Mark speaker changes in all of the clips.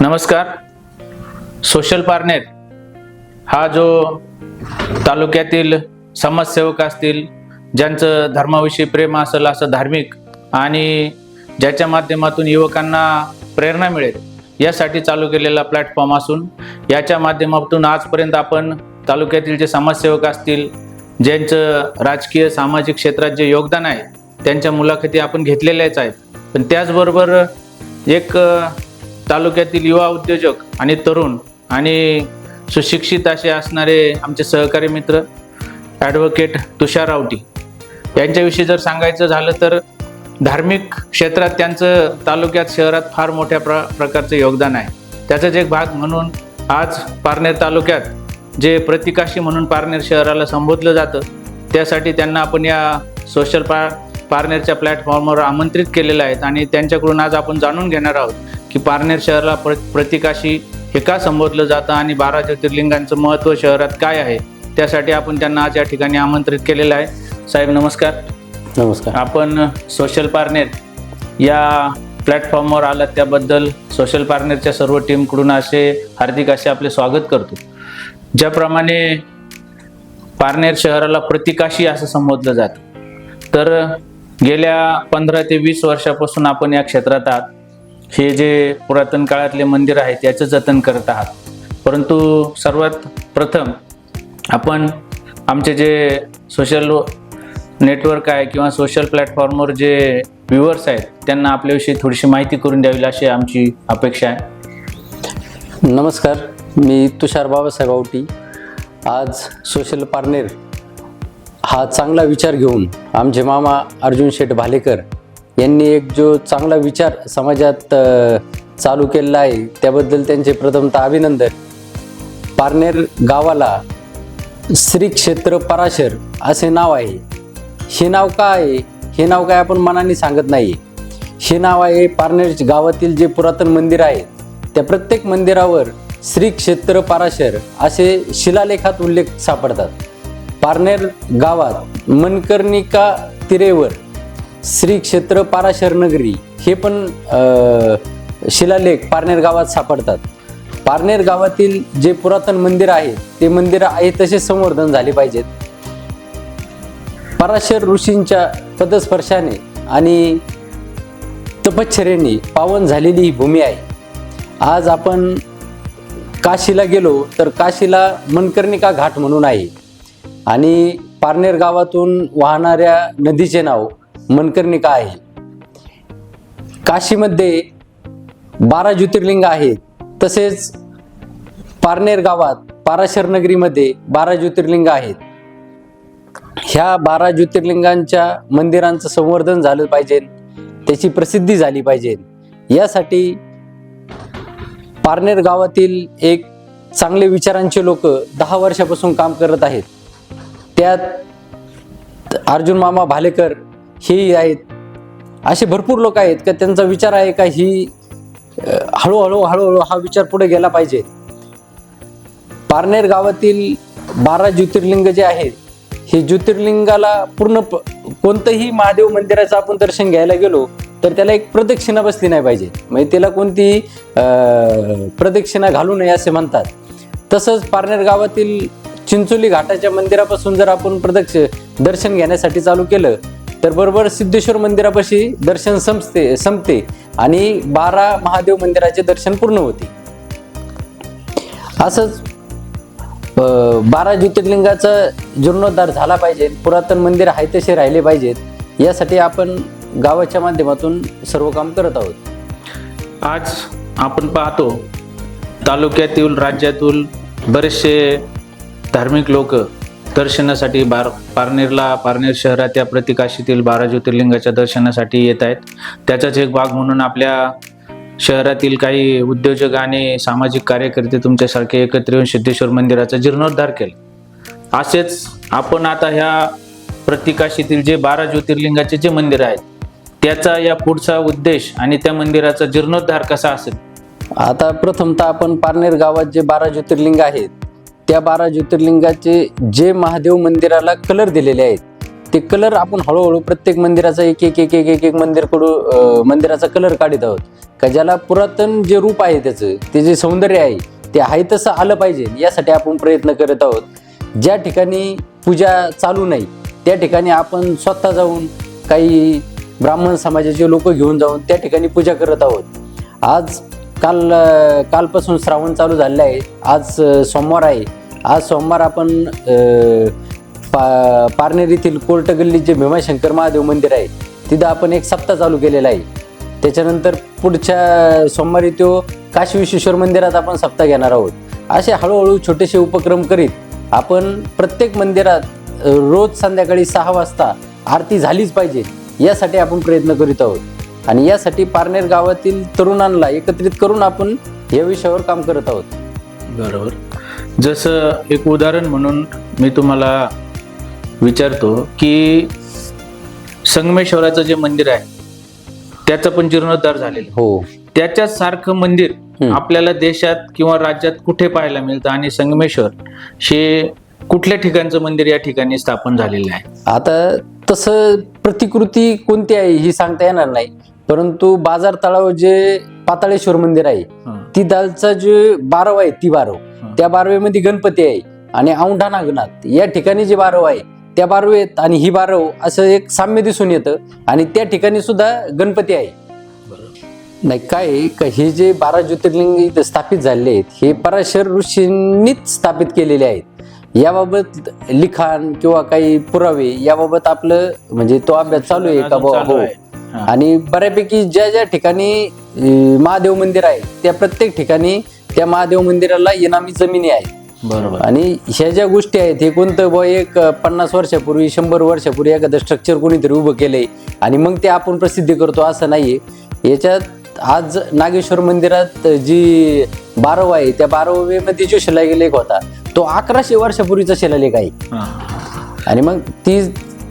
Speaker 1: नमस्कार. सोशल पार्नेर हा जो तालुक्यातील समाजसेवक असतील ज्यांचं धर्माविषयी प्रेम असेल असं धार्मिक आणि ज्याच्या माध्यमातून युवकांना प्रेरणा मिळेल यासाठी चालू केलेला प्लॅटफॉर्म असून याच्या माध्यमातून आजपर्यंत आपण तालुक्यातील जे समाजसेवक असतील ज्यांचं राजकीय सामाजिक क्षेत्रात जे योगदान आहे त्यांच्या मुलाखती आपण घेतलेल्याच आहेत. पण त्याचबरोबर एक तालुक्यातील युवा उद्योजक आणि तरुण आणि सुशिक्षित असे असणारे आमचे सहकारी मित्र ॲडव्होकेट तुषार रावटी. यांच्याविषयी जर सांगायचं झालं तर धार्मिक क्षेत्रात त्यांचं तालुक्यात शहरात फार मोठ्या प्र प्रकारचं योगदान आहे. त्याचाच एक भाग म्हणून आज पारनेर तालुक्यात जे प्रतिकाशी म्हणून पारनेर शहराला संबोधलं जातं त्यासाठी त्यांना आपण या सोशल पा पारनेरच्या प्लॅटफॉर्मवर आमंत्रित केलेलं आहेत आणि त्यांच्याकडून आज आपण जाणून घेणार आहोत. की पारनेर शहराला प्र प्रतिकाशी हे का संबोधलं जातं आणि बारा ज्योतिर्लिंगांचं महत्त्व शहरात काय आहे त्यासाठी आपण त्यांना आज या ठिकाणी आमंत्रित केलेलं आहे. साहेब नमस्कार.
Speaker 2: नमस्कार.
Speaker 1: आपण सोशल पार्नेर या प्लॅटफॉर्मवर आलात त्याबद्दल सोशल पार्नेरच्या सर्व टीमकडून असे हार्दिक असे आपले स्वागत करतो. ज्याप्रमाणे पारनेर शहराला प्रतिकाशी असं संबोधलं जातं. तर गेल्या पंधरा ते वीस वर्षापासून आपण या क्षेत्रात आहात. हे जे पुरातन काळातले मंदिर आहेत याचं जतन करत आहात. परंतु सर्वात प्रथम आपण आमचे जे सोशल नेटवर्क आहे किंवा सोशल प्लॅटफॉर्मवर जे व्ह्युअर्स आहेत त्यांना आपल्याविषयी थोडीशी माहिती करून द्यावी अशी आमची अपेक्षा आहे.
Speaker 2: नमस्कार मी तुषार बाबासाहेब आवटी. आज सोशल पार्नेर हा चांगला विचार घेऊन आमचे मामा अर्जुन शेठ भालेकर यांनी एक जो चांगला विचार समाजात चालू केलेला आहे त्याबद्दल त्यांचे प्रथमतः अभिनंदन. पारनेर गावाला श्री क्षेत्र पराशर असे नाव आहे. हे नाव काय आहे? हे नाव काय आपण मनाने सांगत नाही हे नाव आहे पारनेर गावातील जे पुरातन मंदिर आहे त्या प्रत्येक मंदिरावर श्री क्षेत्र पराशर असे शिलालेखात उल्लेख सापडतात. पारनेर गावात मनकर्णिका तिरेवर श्री क्षेत्र पाराशर नगरी हे पण शिलालेख पारनेर गावात सापडतात. पारनेर गावातील जे पुरातन मंदिर आहे ते मंदिर आहे तसे संवर्धन झाले पाहिजेत. पराशर ऋषींच्या पदस्पर्शाने आणि तपश्चर्याने पावन झालेली ही भूमी आहे. आज आपण काशीला गेलो तर काशीला मनकर्णिका घाट म्हणून आहे. आणि पारनेर गावातून वाहणाऱ्या नदीचे नाव मनकर्णिका आहे. काशीमध्ये बारा ज्योतिर्लिंग आहेत. तसेच पारनेर गावात पाराशर नगरीमध्ये बारा ज्योतिर्लिंग आहेत. ह्या बारा ज्योतिर्लिंगांच्या मंदिरांचं संवर्धन झालं पाहिजे. त्याची प्रसिद्धी झाली पाहिजे. यासाठी पारनेर गावातील एक चांगले विचारांचे लोक दहा वर्षापासून काम करत आहेत. त्यात अर्जुन मामा भालेकर हेही आहेत. असे भरपूर लोक आहेत का त्यांचा विचार आहे का ही हळूहळू हळूहळू हा विचार पुढे गेला पाहिजे. पारनेर गावातील बारा ज्योतिर्लिंग जे आहेत हे ज्योतिर्लिंगाला पूर्ण प- कोणतंही महादेव मंदिराचं आपण दर्शन घ्यायला गेलो तर त्याला एक प्रदक्षिणा बसली नाही पाहिजे. म्हणजे त्याला कोणती प्रदक्षिणा घालू नये असे म्हणतात. तसंच पारनेर गावातील चिंचोली घाटाच्या मंदिरापासून जर आपण प्रदक्ष दर्शन घेण्यासाठी चालू केलं तर बरोबर सिद्धेश्वर मंदिरापाशी दर्शन संपते संपते आणि बारा महादेव मंदिराचे दर्शन पूर्ण होते. असंच बारा ज्योतिर्लिंगाचा जीर्णोद्धार झाला पाहिजे पुरातन मंदिर आहे तसे राहिले पाहिजेत यासाठी आपण गावाच्या माध्यमातून सर्व काम करत आहोत.
Speaker 1: आज आपण पाहतो तालुक्यातील राज्यातील बरेचसे धार्मिक लोक दर्शनासाठी बार पारनेरला पारनेर शहरात या प्रतिकाशीतील बारा ज्योतिर्लिंगाच्या दर्शनासाठी येत आहेत. त्याचाच एक भाग म्हणून आपल्या शहरातील काही उद्योजक आणि सामाजिक कार्यकर्ते तुमच्यासारखे एकत्र येऊन सिद्धेश्वर मंदिराचा जीर्णोद्धार केला. असेच आपण आता ह्या प्रतिकाशीतील जे बारा ज्योतिर्लिंगाचे जे मंदिर आहेत त्याचा या पुढचा उद्देश आणि त्या मंदिराचा जीर्णोद्धार कसा असेल?
Speaker 2: आता प्रथमतः आपण पारनेर गावात जे बारा ज्योतिर्लिंग आहेत त्या बारा ज्योतिर्लिंगाचे जे महादेव मंदिराला कलर दिलेले आहेत ते कलर आपण हळूहळू प्रत्येक मंदिराचा एक एक एक एक एक एक मंदिरकडून मंदिराचा कलर काढत आहोत. का ज्याला पुरातन जे रूप आहे त्याचं ते जे सौंदर्य आहे ते आहे तसं आलं पाहिजे यासाठी आपण प्रयत्न करत आहोत. ज्या ठिकाणी पूजा चालू नाही त्या ठिकाणी आपण स्वतः जाऊन काही ब्राह्मण समाजाचे लोक घेऊन जाऊन त्या ठिकाणी पूजा करत आहोत. आज काल कालपासून श्रावण चालू झालेलं आहे. आज सोमवार आहे. आज सोमवार आपण पा पारनेर येथील कोर्ट गल्ली जे भीमाशंकर महादेव मंदिर आहे. तिथं आपण एक सप्ताह चालू केलेला आहे. त्याच्यानंतर पुढच्या सोमवारी तो काशी विश्वेश्वर मंदिरात आपण सप्ताह घेणार आहोत. असे हळूहळू छोटेसे उपक्रम करीत आपण प्रत्येक मंदिरात रोज संध्याकाळी सहा वाजता आरती झालीच पाहिजे यासाठी आपण प्रयत्न करीत आहोत. आणि यासाठी पारनेर गावातील तरुणांना एकत्रित करून आपण या विषयावर काम करत आहोत.
Speaker 1: बरोबर. जसं एक उदाहरण म्हणून मी तुम्हाला विचारतो की संगमेश्वराचं जे मंदिर आहे त्याचं पण जीर्णोद्धार झालेलं.
Speaker 2: हो.
Speaker 1: त्याच्याच सारखं मंदिर. आपल्याला देशात किंवा राज्यात कुठे पाहायला मिळतं आणि संगमेश्वर हे कुठल्या ठिकाणचं मंदिर या ठिकाणी स्थापन झालेलं आहे?
Speaker 2: आता तसं प्रतिकृती कोणती आहे ही सांगता येणार नाही. परंतु बाजार तळावर जे पाताळेश्वर मंदिर आहे. ती दालचा जे बारव आहे ती बारव. त्या बारवेमध्ये गणपती आहे आणि औंढा नागनाथ. या ठिकाणी जे बारव आहे त्या बारवेत आणि ही बारव असं एक साम्य दिसून येतं आणि त्या ठिकाणी सुद्धा गणपती आहे. नाही काय का हे जे बारा ज्योतिर्लिंग इथं स्थापित झालेले आहेत हे पराशर ऋषींनीच स्थापित केलेले आहेत. याबाबत लिखाण किंवा काही पुरावे याबाबत आपलं म्हणजे तो अभ्यास चालू आहे का? बुवा? हो.
Speaker 1: आहे.
Speaker 2: आणि बऱ्यापैकी ज्या ज्या ठिकाणी महादेव मंदिर आहे त्या प्रत्येक ठिकाणी त्या महादेव मंदिराला इनामी जमिनी आहेत.
Speaker 1: बरोबर.
Speaker 2: आणि ह्या ज्या गोष्टी आहेत हे कोणतं बुवा एक पन्नास वर्षापूर्वी शंभर वर्षापूर्वी एखादं स्ट्रक्चर कोणीतरी उभं केलंय आणि मग ते आपण प्रसिद्धी करतो असं नाहीये. याच्यात आज नागेश्वर मंदिरात जी बारव आहे त्या बारवेमध्ये जो शिलालेख होता. तो अकराशे वर्षापूर्वीचा शिलालेख आहे. आणि मग ती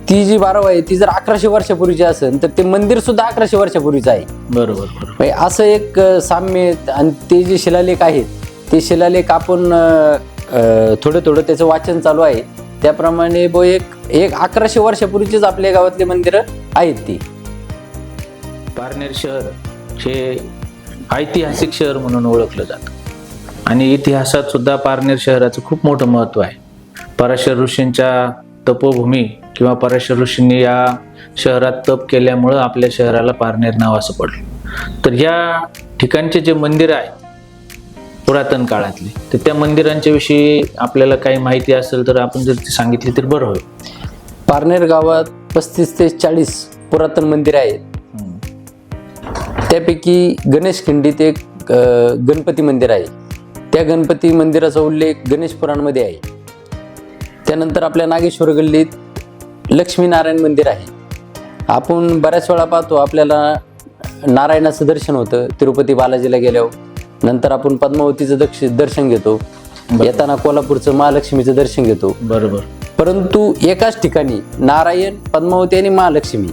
Speaker 2: ती जी बारव आहे ती जर अकराशे वर्षापूर्वीची असेल तर ते मंदिर सुद्धा अकराशे वर्षापूर्वीचं आहे.
Speaker 1: बरोबर
Speaker 2: म्हणजे असं एक साम्य आणि ते जे शिलालेख आहेत ते शिलालेख आपण थोडं थोडं त्याचं वाचन चालू आहे. त्याप्रमाणे ब एक एक अकराशे वर्षापूर्वीचीच आपल्या गावातली मंदिरं आहेत ती.
Speaker 1: पारनेर शहर. हे ऐतिहासिक शहर म्हणून ओळखलं जातं. आणि इतिहासात सुद्धा पारनेर शहराचं खूप मोठं महत्त्व आहे. पराशर ऋषींच्या तपोभूमी किंवा पराशर ऋषींनी या शहरात तप केल्यामुळं आपल्या शहराला पारनेर नाव असं पडलं. तर या ठिकाणचे जे मंदिर आहे पुरातन काळातले तर त्या मंदिरांच्या विषयी आपल्याला काही माहिती असेल तर आपण जर ती सांगितली तर बरं होईल.
Speaker 2: पारनेर गावात पस्तीस ते चाळीस पुरातन मंदिर आहेत. त्यापैकी गणेश खिंडीत एक गणपती मंदिर आहे. त्या गणपती मंदिराचा उल्लेख गणेश पुराणमध्ये आहे. त्यानंतर आपल्या नागेश्वर गल्लीत लक्ष्मीनारायण मंदिर आहे. आपण बऱ्याच वेळा पाहतो आपल्याला नारायणाचं दर्शन होतं तिरुपती बालाजीला गेल्यावर. नंतर आपण पद्मावतीचं दक्ष दर्शन घेतो. येताना कोल्हापूरचं महालक्ष्मीचं दर्शन घेतो.
Speaker 1: बरोबर.
Speaker 2: परंतु एकाच ठिकाणी नारायण पद्मावती आणि महालक्ष्मी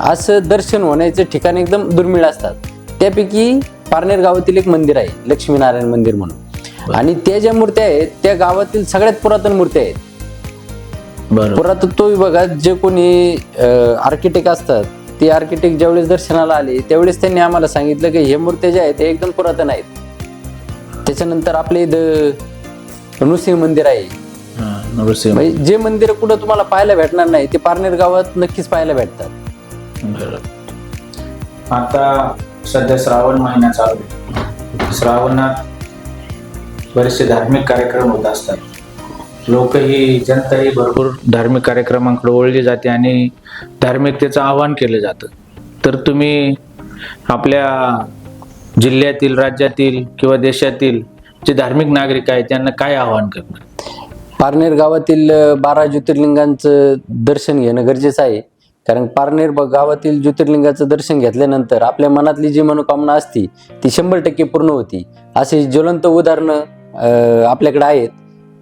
Speaker 2: असं दर्शन होण्याचे ठिकाण एकदम दुर्मिळ असतात. त्यापैकी पारनेर गावातील एक मंदिर आहे लक्ष्मीनारायण मंदिर म्हणून. आणि त्या ज्या मूर्त्या आहेत त्या गावातील सगळ्यात पुरातन मूर्त्या आहेत. पुरातत्व विभागात जे कोणी आर्किटेक्ट असतात ते आर्किटेक्ट ज्यावेळेस दर्शनाला आले त्यावेळेस त्यांनी आम्हाला सांगितलं की हे मूर्त्या ज्या आहेत ते एकदम पुरातन आहेत. त्याच्यानंतर आपले इथं नृसिंह मंदिर आहे. म्हणजे जे मंदिर कुठं तुम्हाला पाहायला भेटणार नाही ते पारनेर गावात नक्कीच पाहायला भेटतात.
Speaker 1: बरोबर आता सध्या श्रावण महिना चालू आहे. श्रावणात बरेचसे धार्मिक कार्यक्रम होत असतात. लोकही जनताही भरपूर धार्मिक कार्यक्रमांकडे ओळली जाते आणि धार्मिकतेचं आवाहन केलं जातं. तर तुम्ही आपल्या जिल्ह्यातील राज्यातील किंवा देशातील जे धार्मिक नागरिक आहेत त्यांना काय आवाहन करणार?
Speaker 2: पारनेर गावातील बारा ज्योतिर्लिंगांचं दर्शन घेणं गरजेचं आहे. कारण पारनेर गावातील ज्योतिर्लिंगाचं दर्शन घेतल्यानंतर आपल्या मनातली जी मनोकामना असती ती शंभर टक्के पूर्ण होती. अशी ज्वलंत उदाहरणं आपल्याकडे आहेत.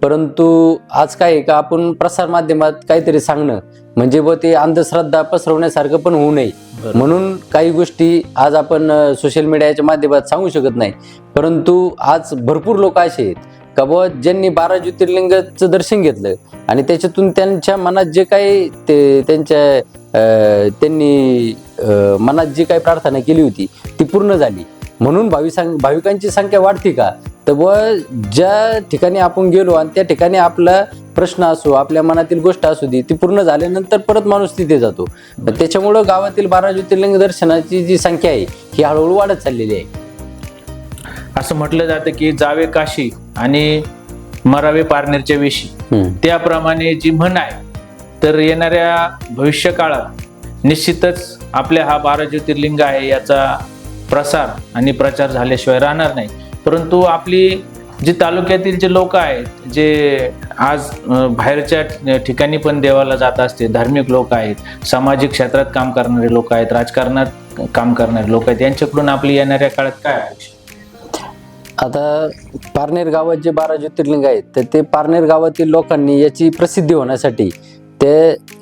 Speaker 2: परंतु आज काय का आपण प्रसार माध्यमात काहीतरी सांगणं म्हणजे ब ते अंधश्रद्धा पसरवण्यासारखं पण होऊ नये. म्हणून काही गोष्टी आज आपण सोशल मीडियाच्या माध्यमात सांगू शकत नाही. परंतु आज भरपूर लोक असे आहेत का बुवा ज्यांनी बारा ज्योतिर्लिंगाचं दर्शन घेतलं आणि त्याच्यातून त्यांच्या मनात जे काही ते त्यांच्या त्यांनी मनात जी काही प्रार्थना केली होती ती पूर्ण झाली. म्हणून भाविसां भाविकांची संख्या वाढते का? तर व ज्या ठिकाणी आपण गेलो आणि त्या ठिकाणी आपला प्रश्न असो आपल्या मनातील गोष्ट असू दे ती पूर्ण झाल्यानंतर परत माणूस तिथे जातो. त्याच्यामुळं गावातील बारा ज्योतिर्लिंग दर्शनाची जी संख्या आहे ही हळूहळू वाढत चाललेली आहे.
Speaker 1: असं म्हटलं जातं की जावे काशी आणि मरावे पारनेरच्या वेशी. त्याप्रमाणे जी म्हण आहे तर येणाऱ्या भविष्य काळात निश्चितच आपल्या हा बारा ज्योतिर्लिंग आहे याचा प्रसार आणि प्रचार झाल्याशिवाय राहणार नाही. परंतु आपली जी तालुक्यातील जे लोक आहेत जे आज बाहेरच्या ठिकाणी पण देवाला जात असते धार्मिक लोक आहेत सामाजिक क्षेत्रात काम करणारे लोक आहेत राजकारणात काम करणारे लोक आहेत यांच्याकडून आपली येणाऱ्या काळात काय अपेक्षा?
Speaker 2: आता पारनेर गावात जे बारा ज्योतिर्लिंग आहेत तर ते पारनेर गावातील लोकांनी याची प्रसिद्धी होण्यासाठी ते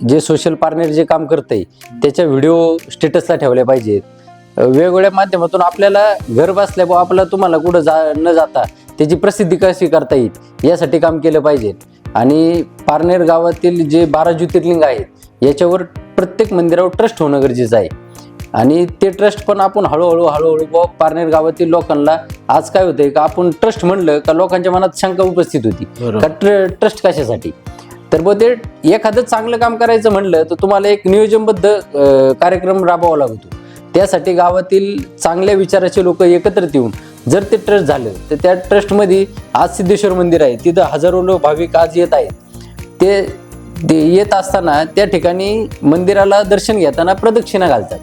Speaker 2: जे सोशल पारनेर जे काम करते त्याच्या व्हिडिओ स्टेटसला ठेवले पाहिजेत. वेगवेगळ्या माध्यमातून आपल्याला घर बसल्या बुवा आपला तुम्हाला कुठं जा न जाता त्याची प्रसिद्धी कशी करता येईल यासाठी काम केलं पाहिजे आणि पारनेर गावातील जे बारा ज्योतिर्लिंग आहेत याच्यावर प्रत्येक मंदिरावर ट्रस्ट होणं गरजेचं आहे. आणि ते ट्रस्ट पण आपण हळूहळू हळूहळू पारनेर गावातील लोकांना आज काय होतंय का आपण ट्रस्ट म्हणलं का लोकांच्या मनात शंका उपस्थित होती. का ट्रस्ट कशासाठी? तर मग ते एखादं चांगलं काम करायचं म्हणलं तर तुम्हाला एक नियोजनबद्ध कार्यक्रम राबवावा लागतो. त्यासाठी गावातील चांगल्या विचाराचे लोक एकत्रित येऊन जर ते ट्रस्ट झालं तर त्या ट्रस्टमध्ये आज सिद्धेश्वर मंदिर आहे तिथं हजारो लोक भाविक आज येत आहेत. ते ते येत असताना त्या ठिकाणी मंदिराला दर्शन घेताना प्रदक्षिणा घालतात.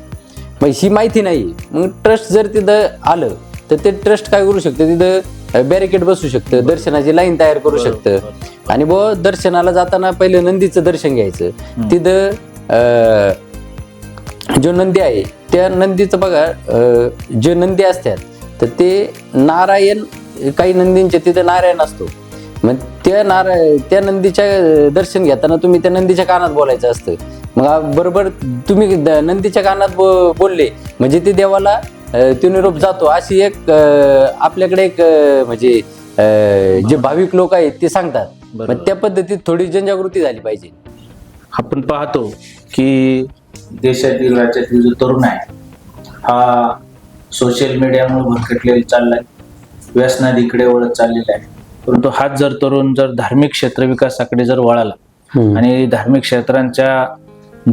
Speaker 2: मग ही माहिती नाही. मग ट्रस्ट जर तिथं आलं तर ते ट्रस्ट काय करू शकतं? तिथं बॅरिकेड बसू शकतं दर्शनाची लाईन तयार करू शकतं. आणि ब दर्शनाला जाताना पहिले नंदीचं दर्शन घ्यायचं. तिथं जो नंदी आहे त्या नंदीचं बघा जे नंदी असतात तर ते नारायण काही नंदींचे तिथं नारायण असतो. मग त्या नाराय त्या नंदीच्या दर्शन घेताना तुम्ही त्या नंदीच्या कानात बोलायचं असतं. मग बरोबर तुम्ही द- नंदीच्या कानात बो- बोलले. म्हणजे ते देवाला अं, तो निरोप जातो. अशी एक अं, आपल्याकडे एक अं, म्हणजे अं, जे भाविक लोक आहेत ते सांगतात.
Speaker 1: बरोबर.
Speaker 2: मग त्या पद्धतीत थोडी जनजागृती झाली पाहिजे.
Speaker 1: आपण पाहतो की देशातील राज्यातील जो तरुण आहे हा सोशल मीडियामुळे भरकटलेला चाललाय. व्यसनादीकडे वळत चाललेला आहे. परंतु हाच जर तरुण जर धार्मिक क्षेत्र विकासाकडे जर वळाला आणि धार्मिक क्षेत्रांच्या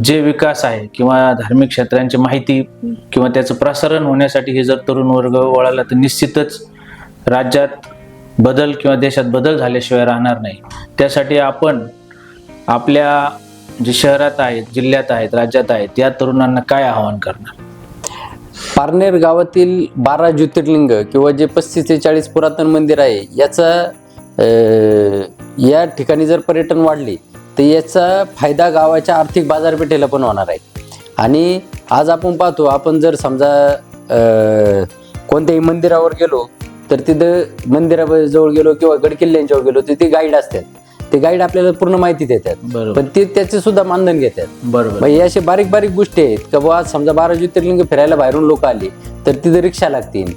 Speaker 1: जे विकास आहे किंवा धार्मिक क्षेत्रांची माहिती किंवा त्याचं प्रसारण होण्यासाठी हे जर तरुण वर्ग वळाला तर निश्चितच राज्यात बदल किंवा देशात बदल झाल्याशिवाय राहणार नाही. त्यासाठी आपण आपल्या जे शहरात आहेत जिल्ह्यात आहेत राज्यात आहेत या तरुणांना काय आवाहन करणार?
Speaker 2: पारनेर गावातील बारा ज्योतिर्लिंग किंवा जे पस्तीस ते चाळीस पुरातन मंदिर आहे याचा या ठिकाणी जर पर्यटन वाढले तर याचा फायदा गावाच्या आर्थिक बाजारपेठेला पण होणार आहे. आणि आज आपण पाहतो आपण जर समजा कोणत्याही मंदिरावर गेलो तर तिथं मंदिराजवळ गेलो किंवा गडकिल्ल्यांजवळ गेलो तर ते गाईड असतात. ते गाईड आपल्याला पूर्ण माहिती देतात. पण ते त्याचे सुद्धा मानधन घेतात.
Speaker 1: बरोबर.
Speaker 2: हे असे बारीक बारीक गोष्टी आहेत का आज समजा बारा ज्योतिर्लिंग फिरायला बाहेरून लोक आले तर तिथे रिक्षा लागतील.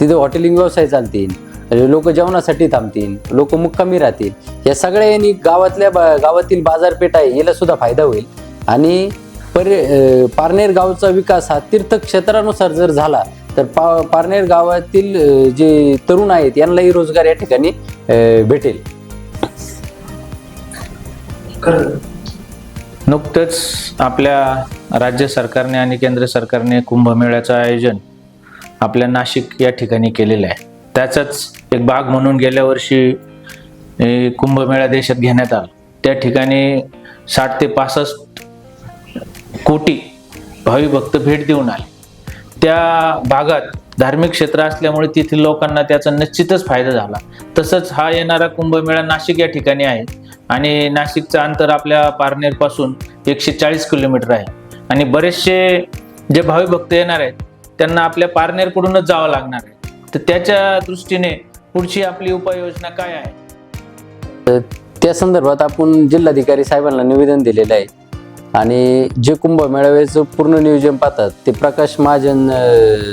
Speaker 2: तिथे हॉटेलिंग व्यवसाय चालतील. लोक जेवणासाठी थांबतील लोक मुक्कामी राहतील. या सगळ्या यांनी गावातल्या बा- गावातील बाजारपेठ आहे याला सुद्धा फायदा होईल. आणि पर्य पारनेर गावचा विकास हा तीर्थक्षेत्रानुसार जर झाला तर पा पारनेर गावातील जे तरुण आहेत यांनाही रोजगार या ठिकाणी भेटेल.
Speaker 1: नुकतंच आपल्या राज्य सरकारने आणि केंद्र सरकारने कुंभमेळ्याचं आयोजन आपल्या नाशिक या ठिकाणी केलेलं आहे. त्याचाच एक भाग म्हणून गेल्या वर्षी कुंभमेळा देशात घेण्यात आला. त्या ठिकाणी साठ ते पासष्ट कोटी भावी भक्त भेट देऊन आले. त्या भागात धार्मिक क्षेत्र असल्यामुळे तेथील लोकांना त्याचा निश्चितच फायदा झाला. तसंच हा येणारा कुंभमेळा नाशिक या ठिकाणी आहे आणि नाशिकचं अंतर आपल्या पारनेरपासून एकशे चाळीस किलोमीटर आहे. आणि बरेचसे जे भावी भक्त येणार आहेत त्यांना आपल्या पारनेरकडूनच जावं लागणार आहे. तर त्याच्या दृष्टीने पुढची आपली उपाययोजना काय आहे?
Speaker 2: त्या संदर्भात आपण जिल्हाधिकारी साहेबांना निवेदन दिलेलं आहे. आणि जे कुंभमेळाव्याचं पूर्ण नियोजन पाहतात ते प्रकाश महाजन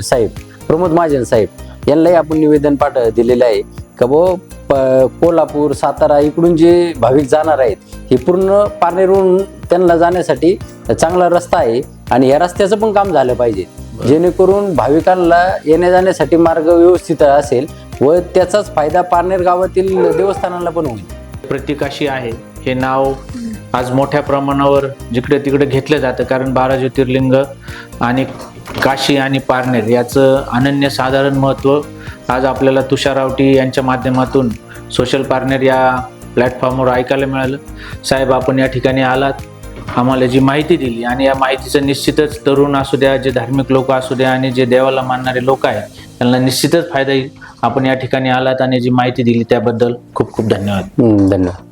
Speaker 2: साहेब प्रमोद महाजन साहेब यांनाही आपण निवेदन पाठ दिलेलं आहे. का बो प- कोल्हापूर सातारा इकडून जे भाविक जाणार आहेत हे पूर्ण पारनेरहून त्यांना जाण्यासाठी चांगला रस्ता आहे. आणि या रस्त्याचं पण काम झालं पाहिजे. जेणेकरून भाविकांना येण्या जाण्यासाठी मार्ग व्यवस्थित असेल व त्याचाच फायदा पारनेर गावातील देवस्थानाला पण होईल.
Speaker 1: प्रतीकाशी आहे हे नाव आज मोठ्या प्रमाणावर जिकडे तिकडे घेतलं जातं कारण बारा ज्योतिर्लिंग आणि काशी आणि पारनेर याचं अनन्यसाधारण महत्त्व आज आपल्याला तुषार आवटी यांच्या माध्यमातून सोशल पारनेर या प्लॅटफॉर्मवर ऐकायला मिळालं. साहेब आपण या ठिकाणी आलात. आम्हाला जी माहिती दिली आणि या माहितीचं निश्चितच तरुण असू द्या जे धार्मिक लोक असू द्या आणि जे देवाला मानणारे लोक आहेत त्यांना निश्चितच फायदा येईल आपण या ठिकाणी आलात आणि जी माहिती दिली त्याबद्दल खूप खूप धन्यवाद.
Speaker 2: धन्यवाद.